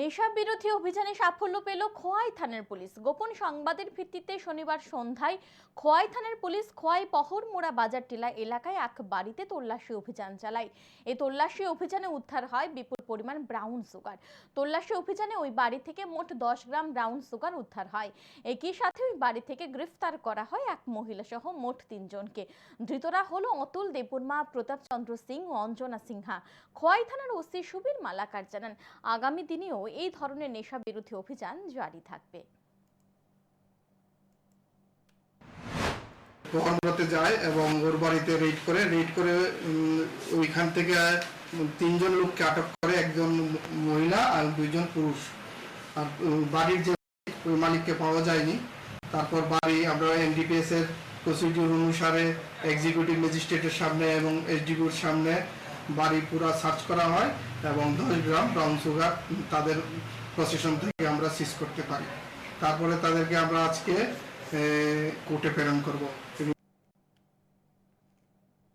নেশা বিরোধী অভিযানে সাফল্য পেল খোয়াই থানার পুলিশ। গোপন সংবাদের ভিত্তিতে শনিবার সন্ধ্যায় খোয়াই থানার পুলিশ খোয়াই পহরমোড়া বাজার টিলা এলাকায় এক বাড়িতে তল্লাশি অভিযান চালায়। এই তল্লাশি অভিযানে উদ্ধার হয় বিপুল পরিমাণ ব্রাউন সুগার। তল্লাশি অভিযানে ওই বাড়ি থেকে মোট দশ গ্রাম ব্রাউন সুগার উদ্ধার হয়। একই সাথে ওই বাড়ি থেকে গ্রেফতার করা হয় এক মহিলা সহ মোট তিনজনকে। ধৃতরা হলো অতুল দেববর্মা প্রতাপ চন্দ্র সিং ও অঞ্জনা সিনহা। খোয়াই থানার ওসি সুবীর মালাকার জানান, আগামী দিনেও এই ধরনের নেশা বিরোধী অভিযান জারি থাকবে। মোহাম্মতে যায় এবং ওর বাড়িতে রেড করে রেড করে ওইখান থেকে তিনজন লোককে আটক করে, একজন মহিলা আর দুইজন পুরুষ। আর বাড়ির যে ওই মালিককে পাওয়া যায়নি, তারপর বাড়ি, আমরা এনডিপিএস এর প্রসিডিউর অনুসারে এক্সিকিউটিভ ম্যাজিস্ট্রেটের সামনে এবং এসডিপির সামনে বাড়ি পুরো সার্চ করা হয় এবং দশ গ্রাম ব্রাউন সুগার তাদের প্রসেশন থেকে আমরা সিজ করতে পারি। তারপরে তাদেরকে আমরা আজকে কোর্টে প্রেরণ করব।